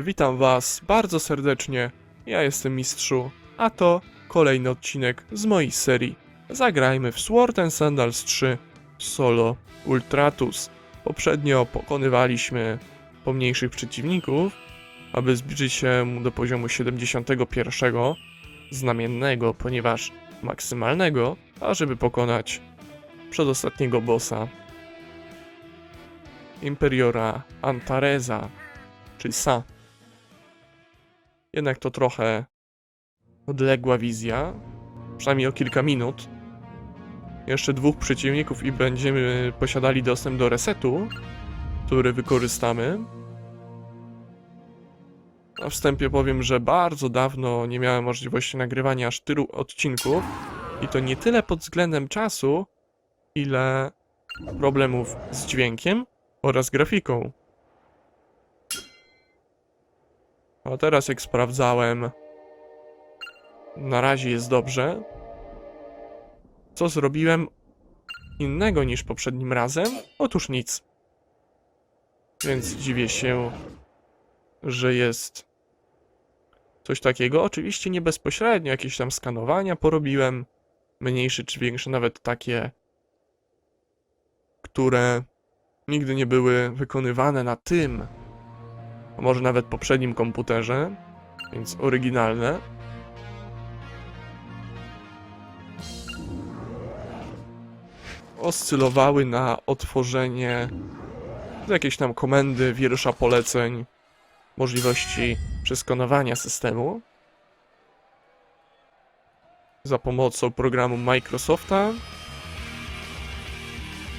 Witam Was bardzo serdecznie. Ja jestem Mistrzu, a to kolejny odcinek z mojej serii. Zagrajmy w Sword and Sandals 3 Solo Ultratus. Poprzednio pokonywaliśmy pomniejszych przeciwników, aby zbliżyć się do poziomu 71 znamiennego, ponieważ maksymalnego, a żeby pokonać przedostatniego bossa Imperiora Antareza, czyli Sa. Jednak to trochę odległa wizja, przynajmniej o kilka minut. Jeszcze dwóch przeciwników i będziemy posiadali dostęp do resetu, który wykorzystamy. Na wstępie powiem, że bardzo dawno nie miałem możliwości nagrywania aż tylu odcinków i to nie tyle pod względem czasu, ile problemów z dźwiękiem oraz grafiką. A teraz jak sprawdzałem, na razie jest dobrze. Co zrobiłem innego niż poprzednim razem? Otóż nic. Więc dziwię się, że jest coś takiego. Oczywiście nie bezpośrednio, jakieś tam skanowania porobiłem, mniejsze czy większe, nawet takie, które nigdy nie były wykonywane na tym, a może nawet poprzednim komputerze, więc oryginalne. Oscylowały na otworzenie jakieś tam komendy, wiersza poleceń, możliwości przeskanowania systemu za pomocą programu Microsofta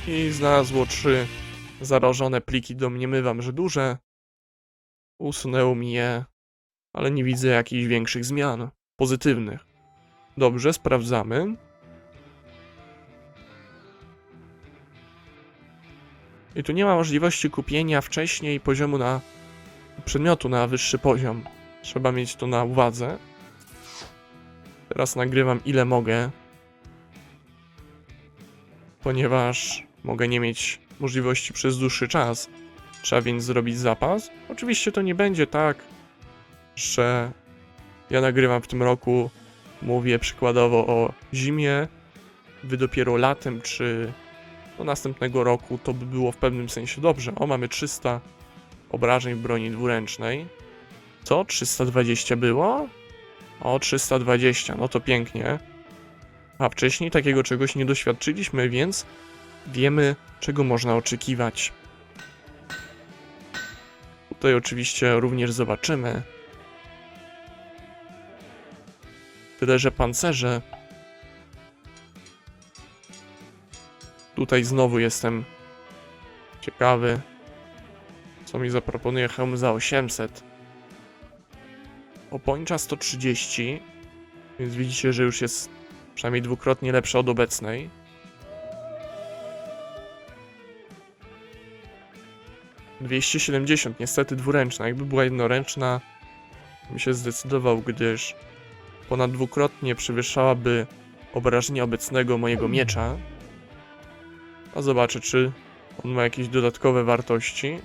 i znalazło trzy zarażone pliki, domniemywam, że duże. Usunęło mi je, ale nie widzę jakichś większych zmian, pozytywnych. Dobrze, sprawdzamy. I tu nie ma możliwości kupienia wcześniej poziomu na przedmiotu na wyższy poziom. Trzeba mieć to na uwadze. Teraz nagrywam ile mogę, ponieważ mogę nie mieć możliwości przez dłuższy czas. Trzeba więc zrobić zapas. Oczywiście to nie będzie tak, że ja nagrywam w tym roku, mówię przykładowo o zimie, wy dopiero latem czy do następnego roku, to by było w pewnym sensie dobrze. O, mamy 300 obrażeń w broni dwuręcznej. Co? 320 było? O, 320, no to pięknie. A wcześniej takiego czegoś nie doświadczyliśmy, więc wiemy, czego można oczekiwać. Tutaj oczywiście również zobaczymy. Tyle, że pancerze. Tutaj znowu jestem ciekawy, co mi zaproponuje hełm za 800. Opończa 130, więc widzicie, że już jest przynajmniej dwukrotnie lepsza od obecnej. Dwieście siedemdziesiąt, niestety dwuręczna. Jakby była jednoręczna, bym się zdecydował, gdyż ponad dwukrotnie przewyższałaby obrażenia obecnego mojego miecza. A zobaczę, czy on ma jakieś dodatkowe wartości.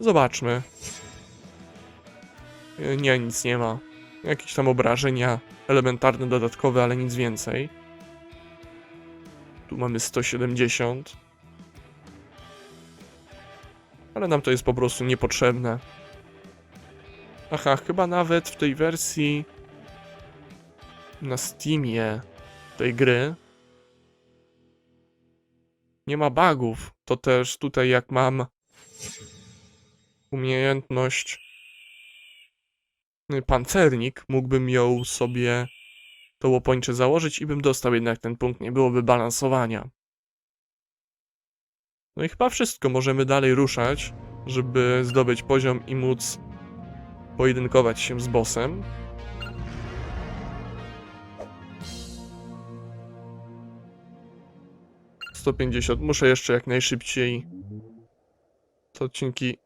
Zobaczmy. Nie, nic nie ma. Jakieś tam obrażenia elementarne, dodatkowe, ale nic więcej. Tu mamy 170. Ale nam to jest po prostu niepotrzebne. Aha, chyba nawet w tej wersji na Steamie tej gry nie ma bugów. To też tutaj jak mam umiejętność pancernik, mógłbym ją sobie to łopończe założyć i bym dostał jednak ten punkt, nie byłoby balansowania. No i chyba wszystko, możemy dalej ruszać, żeby zdobyć poziom i móc pojedynkować się z bossem. Sto pięćdziesiąt. Muszę jeszcze jak najszybciej te odcinki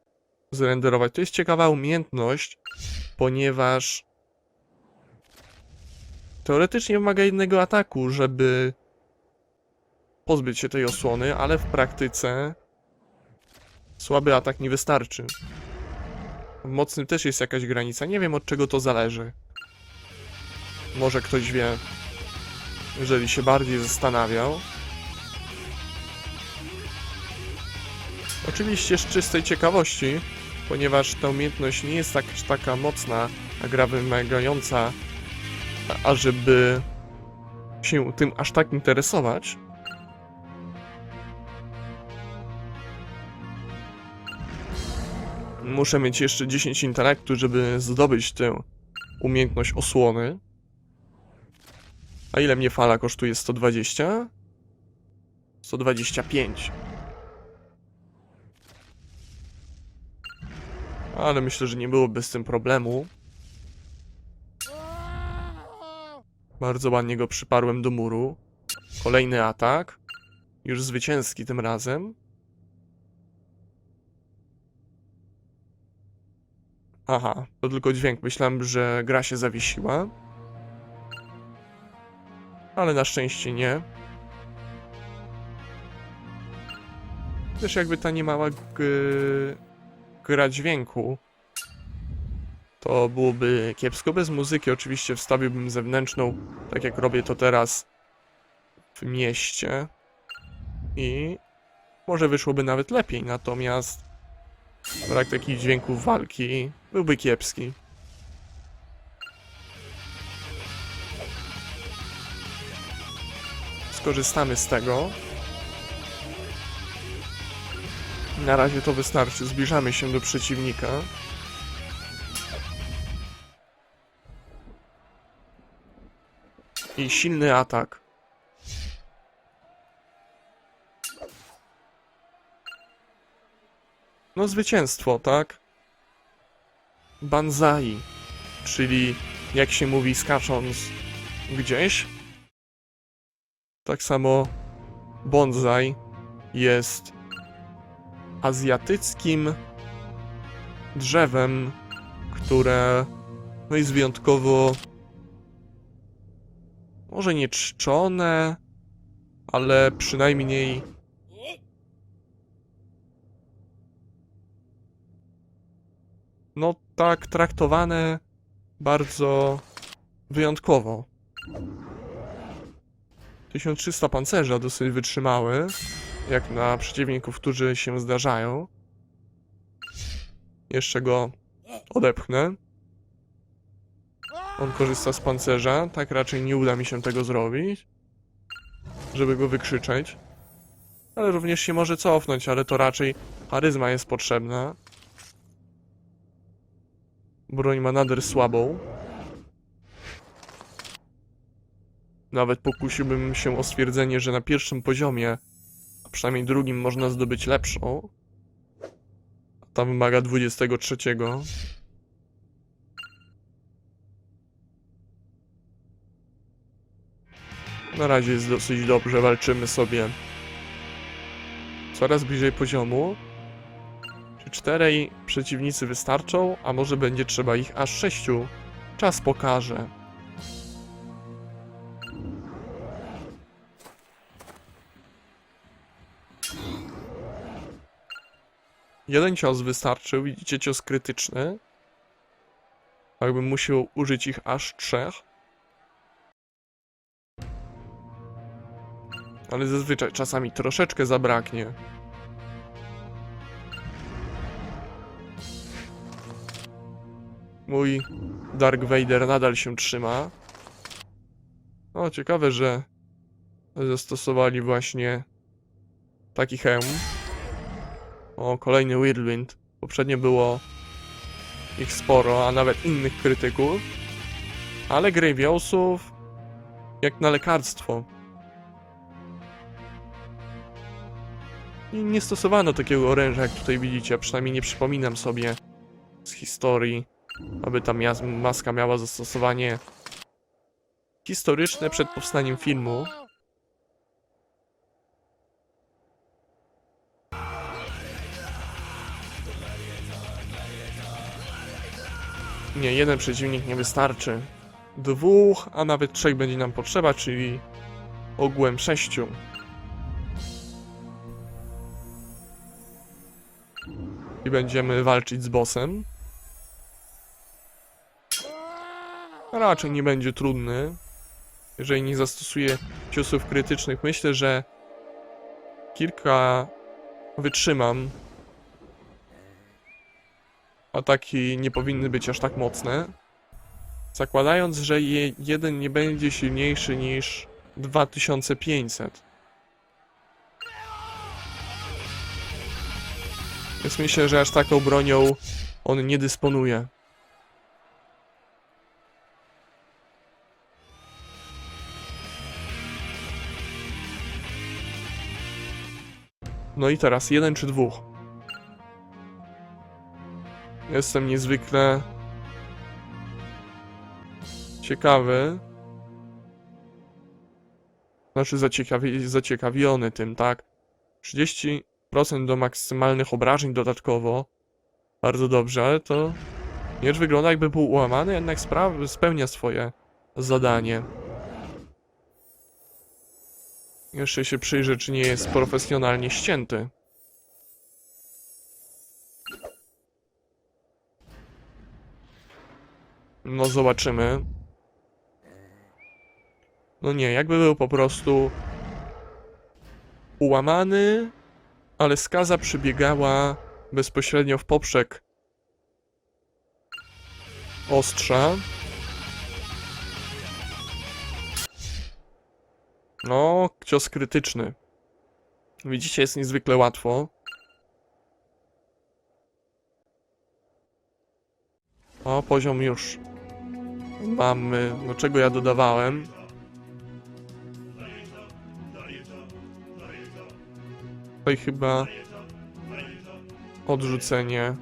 zrenderować. To jest ciekawa umiejętność, ponieważ teoretycznie wymaga jednego ataku, żeby pozbyć się tej osłony, ale w praktyce słaby atak nie wystarczy. W mocnym też jest jakaś granica. Nie wiem od czego to zależy. Może ktoś wie, jeżeli się bardziej zastanawiał. Oczywiście z czystej ciekawości, ponieważ ta umiejętność nie jest tak, taka mocna, a gra wymagająca, ażeby się tym aż tak interesować. Muszę mieć jeszcze 10 intelektu, żeby zdobyć tę umiejętność osłony. A ile mnie fala kosztuje? 120? 125. Ale myślę, że nie byłoby z tym problemu. Bardzo ładnie go przyparłem do muru. Kolejny atak. Już zwycięski tym razem. Aha, to tylko dźwięk. Myślałem, że gra się zawiesiła. Ale na szczęście nie. Też jakby ta niemała g- gra dźwięku, to byłoby kiepsko. Bez muzyki oczywiście wstawiłbym zewnętrzną, tak jak robię to teraz w mieście. I może wyszłoby nawet lepiej, natomiast brak takich dźwięków walki byłby kiepski. Skorzystamy z tego. Na razie to wystarczy. Zbliżamy się do przeciwnika. I silny atak. No zwycięstwo, tak? Banzai, czyli jak się mówi skacząc gdzieś. Tak samo bonsai jest azjatyckim drzewem, które no jest wyjątkowo może nie czczone, ale przynajmniej no tak traktowane bardzo wyjątkowo. 1300 pancerza dosyć wytrzymały, jak na przeciwników, którzy się zdarzają. Jeszcze go odepchnę. On korzysta z pancerza, tak raczej nie uda mi się tego zrobić, żeby go wykrzyczeć. Ale również się może cofnąć, ale to raczej charyzma jest potrzebna. Broń ma nader słabą. Nawet pokusiłbym się o stwierdzenie, że na pierwszym poziomie, przynajmniej drugim, można zdobyć lepszą. Ta wymaga 23. Na razie jest dosyć dobrze, walczymy sobie coraz bliżej poziomu. Czy czterej przeciwnicy wystarczą, a może będzie trzeba ich aż sześciu? Czas pokaże. Jeden cios wystarczył, widzicie cios krytyczny. Jakbym musiał użyć ich aż trzech. Ale zazwyczaj czasami troszeczkę zabraknie. Mój Dark Vader nadal się trzyma. O, ciekawe, że zastosowali właśnie taki hełm. O, kolejny Whirlwind. Poprzednio było ich sporo, a nawet innych krytyków. Ale Graviosów jak na lekarstwo. I nie stosowano takiego oręża, jak tutaj widzicie, przynajmniej nie przypominam sobie z historii, aby ta maska miała zastosowanie historyczne przed powstaniem filmu. Nie, jeden przeciwnik nie wystarczy. Dwóch, a nawet trzech będzie nam potrzeba, czyli ogółem sześciu. I będziemy walczyć z bossem. Raczej nie będzie trudny. Jeżeli nie zastosuje ciosów krytycznych, myślę, że kilka wytrzymam Ataki nie powinny być aż tak mocne. Zakładając, że je, jeden nie będzie silniejszy niż 2500. Więc myślę, że aż taką bronią on nie dysponuje. No i teraz jeden czy dwóch. Jestem niezwykle ciekawy. Znaczy zaciekawi zaciekawiony tym, tak? 30% do maksymalnych obrażeń dodatkowo. Bardzo dobrze, ale to miecz wygląda jakby był ułamany, jednak spełnia swoje zadanie. Jeszcze się przyjrzę, czy nie jest profesjonalnie ścięty. No zobaczymy. No nie, jakby był po prostu ułamany, ale skaza przybiegała bezpośrednio w poprzek ostrza. No, cios krytyczny. Widzicie, jest niezwykle łatwo. O, poziom już. Mamy, do czego ja dodawałem. Tutaj chyba odrzucenie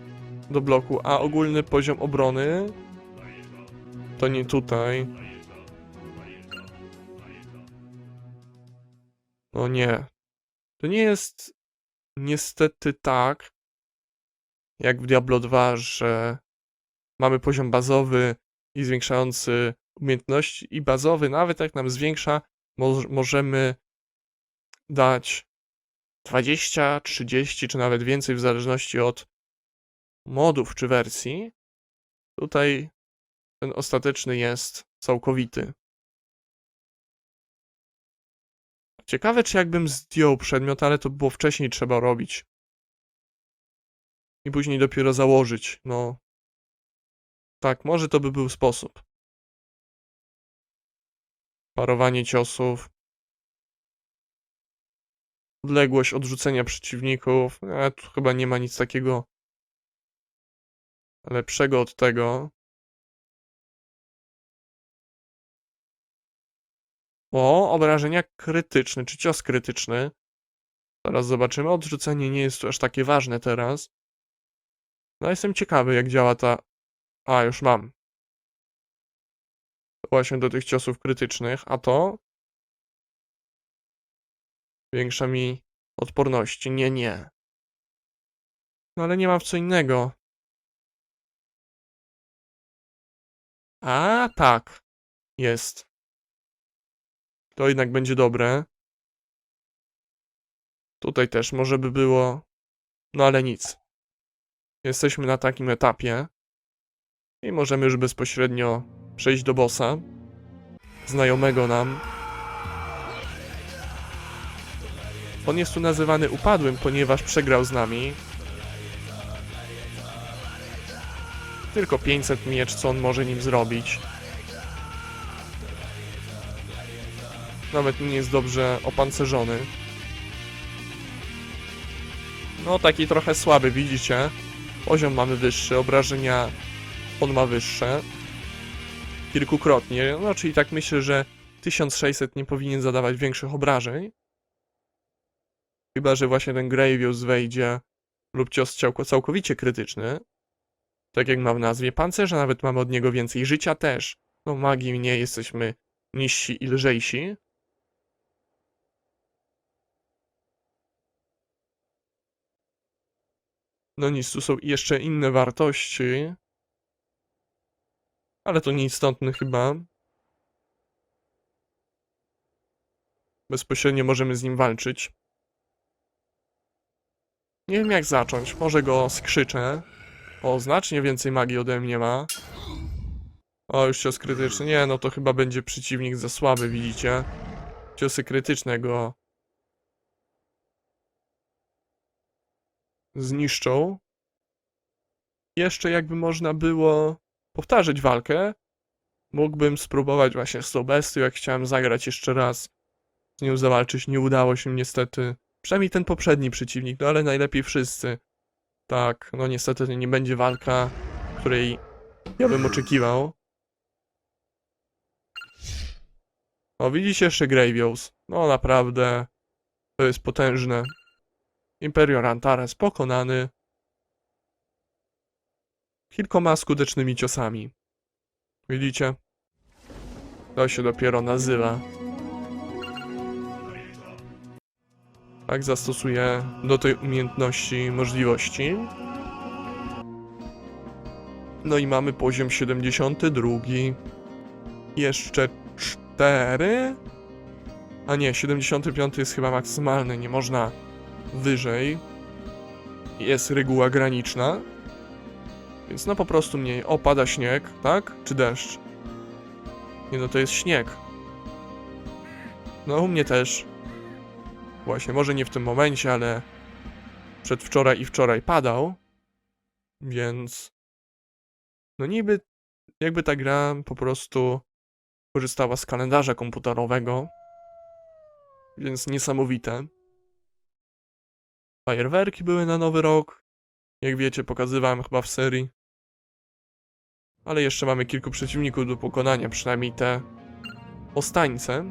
do bloku, a ogólny poziom obrony to nie tutaj. No nie. To nie jest niestety tak, jak w Diablo 2, że mamy poziom bazowy i zwiększający umiejętności i bazowy, nawet jak nam zwiększa, mo możemy dać 20, 30 czy nawet więcej w zależności od modów czy wersji. Tutaj ten ostateczny jest całkowity. Ciekawe, czy jakbym zdjął przedmiot, ale to było wcześniej trzeba robić. I później dopiero założyć. No. Tak, może to by był sposób. Parowanie ciosów. Odległość odrzucenia przeciwników. E, tu chyba nie ma nic takiego lepszego od tego. O, obrażenia krytyczne, czy cios krytyczny. Zaraz zobaczymy. Odrzucenie nie jest aż takie ważne teraz. No, jestem ciekawy, jak działa ta. A, już mam. Właśnie do tych ciosów krytycznych, a to. Większa mi odporności. Nie, nie. No, ale nie mam w co innego. A, tak. Jest. To jednak będzie dobre. Tutaj też może by było. No ale nic. Jesteśmy na takim etapie. I możemy już bezpośrednio przejść do bossa. Znajomego nam. On jest tu nazywany upadłym, ponieważ przegrał z nami. Tylko 500 miecz, co on może nim zrobić. Nawet nie jest dobrze opancerzony. No, taki trochę słaby, widzicie? Poziom mamy wyższy, obrażenia on ma wyższe. Kilkukrotnie. No, czyli tak myślę, że 1600 nie powinien zadawać większych obrażeń. Chyba, że właśnie ten Gravius wejdzie lub cios całko- całkowicie krytyczny. Tak jak ma w nazwie. Pancerza nawet mamy od niego więcej. Życia też. No magii nie jesteśmy niżsi i lżejsi. No nic, tu są jeszcze inne wartości. Ale to nieistotne chyba. Bezpośrednio możemy z nim walczyć. Nie wiem jak zacząć. Może go skrzyczę. O, znacznie więcej magii ode mnie ma. O, już cios krytyczny. Nie, no to chyba będzie przeciwnik za słaby, widzicie? Ciosy krytyczne go zniszczą. Jeszcze jakby można było powtarzać walkę, mógłbym spróbować właśnie z tą bestią, jak chciałem zagrać jeszcze raz. Z nią zawalczyć, nie udało się niestety. Przynajmniej ten poprzedni przeciwnik, no ale najlepiej wszyscy. Tak, no niestety to nie będzie walka, której ja bym oczekiwał. O, widzicie jeszcze Gravios. No naprawdę, to jest potężne. Imperior Antares pokonany kilkoma skutecznymi ciosami. Widzicie? To się dopiero nazywa. Tak zastosuję do tej umiejętności możliwości. No i mamy poziom 72. Jeszcze 4. A nie, 75 jest chyba maksymalny, nie można wyżej. Jest reguła graniczna. Więc no po prostu mniej. O, pada śnieg, tak? Czy deszcz? Nie no, to jest śnieg. No, u mnie też. Właśnie, może nie w tym momencie, ale przedwczoraj i wczoraj padał. Więc no niby jakby ta gra po prostu korzystała z kalendarza komputerowego. Więc niesamowite. Fajerwerki były na nowy rok. Jak wiecie, pokazywałem chyba w serii. Ale jeszcze mamy kilku przeciwników do pokonania, przynajmniej te ostańce.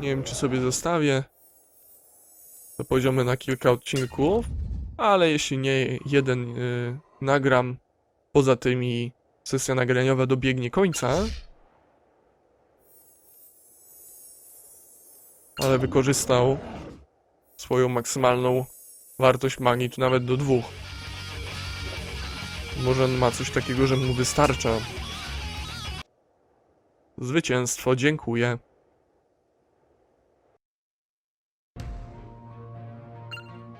Nie wiem, czy sobie zostawię te poziomy na kilka odcinków, ale jeśli nie jeden y, nagram, poza tymi sesja nagraniowa dobiegnie końca, ale wykorzystał swoją maksymalną wartość magii, czy nawet do dwóch. Może on ma coś takiego, że mu wystarcza. Zwycięstwo, dziękuję.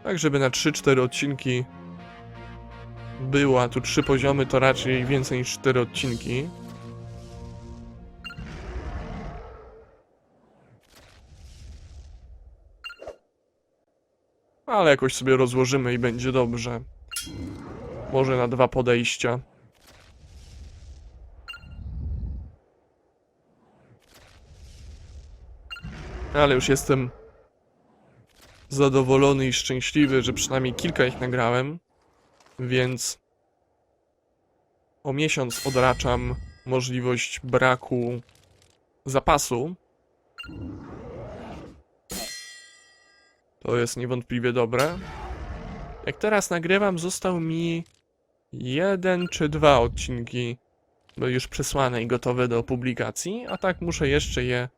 Tak, żeby na 3-4 odcinki było, a tu 3 poziomy to raczej więcej niż 4 odcinki. Ale jakoś sobie rozłożymy i będzie dobrze. Może na dwa podejścia. Ale już jestem zadowolony i szczęśliwy, że przynajmniej kilka ich nagrałem. Więc o miesiąc odraczam możliwość braku zapasu. To jest niewątpliwie dobre. Jak teraz nagrywam, został mi jeden czy dwa odcinki już przesłane i gotowe do publikacji, a tak muszę jeszcze je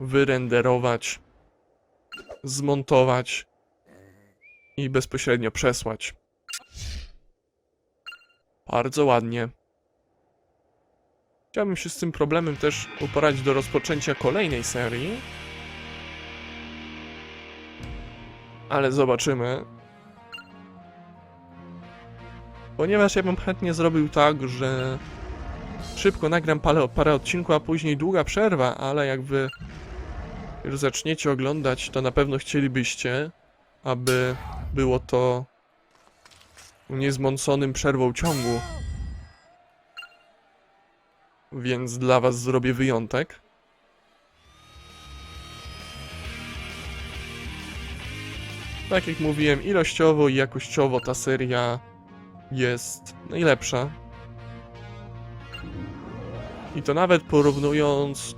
wyrenderować, zmontować i bezpośrednio przesłać. Bardzo ładnie. Chciałbym się z tym problemem też uporać do rozpoczęcia kolejnej serii. Ale zobaczymy. Ponieważ ja bym chętnie zrobił tak, że szybko nagram parę, parę odcinków, a później długa przerwa, ale jak wy już zaczniecie oglądać, to na pewno chcielibyście, aby było to niezmąconym przerwą ciągu. Więc dla was zrobię wyjątek. Tak jak mówiłem, ilościowo i jakościowo ta seria jest najlepsza. I to nawet porównując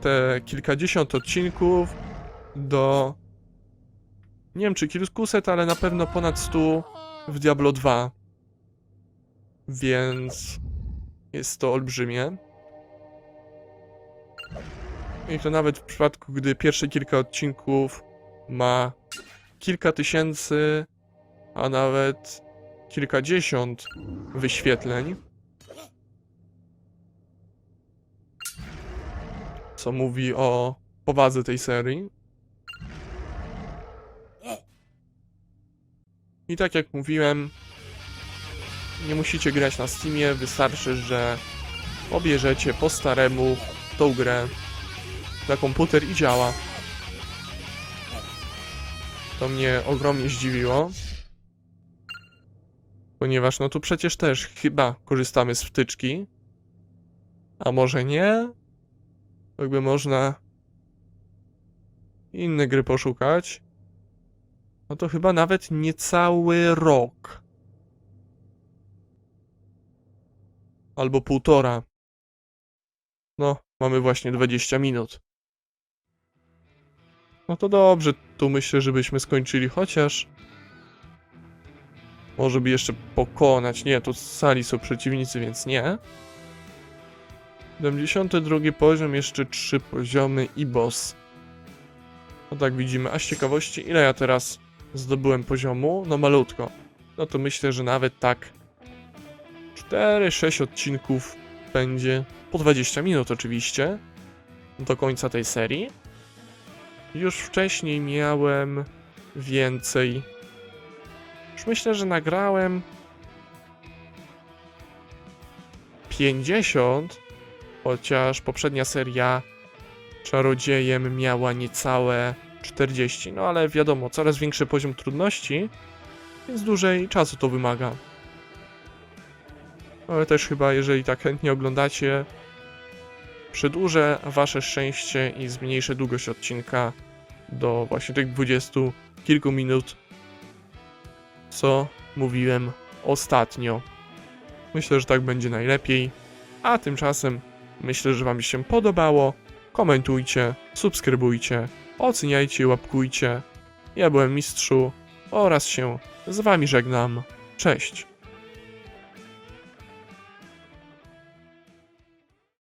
te kilkadziesiąt odcinków do nie wiem czy kilkuset, ale na pewno ponad 100 w Diablo 2. Więc jest to olbrzymie. I to nawet w przypadku, gdy pierwsze kilka odcinków ma kilka tysięcy, a nawet kilkadziesiąt wyświetleń. co mówi o powadze tej serii. I tak jak mówiłem, nie musicie grać na Steamie, wystarczy, że pobierzecie po staremu tą grę na komputer i działa. To mnie ogromnie zdziwiło. Ponieważ no tu przecież też chyba korzystamy z wtyczki. A może nie? Jakby można inne gry poszukać. No to chyba nawet niecały rok. Albo półtora. No, mamy właśnie 20 minut. No to dobrze, tu myślę, żebyśmy skończyli chociaż. Może by jeszcze pokonać. Nie, tu sali są przeciwnicy, więc nie. 72 poziom, jeszcze 3 poziomy i boss. No tak widzimy. A z ciekawości, ile ja teraz zdobyłem poziomu? No malutko. No to myślę, że nawet tak 4-6 odcinków będzie. Po 20 minut oczywiście. Do końca tej serii. Już wcześniej miałem więcej. Już myślę, że nagrałem 50, chociaż poprzednia seria Czarodziejem miała niecałe 40. No ale wiadomo, coraz większy poziom trudności, więc dłużej czasu to wymaga. Ale też chyba, jeżeli tak chętnie oglądacie, przedłużę wasze szczęście i zmniejszę długość odcinka do właśnie tych 20 kilku minut, co mówiłem ostatnio. Myślę, że tak będzie najlepiej. A tymczasem myślę, że Wam się podobało. Komentujcie, subskrybujcie, oceniajcie, łapkujcie. Ja byłem Mistrzu oraz się z Wami żegnam. Cześć.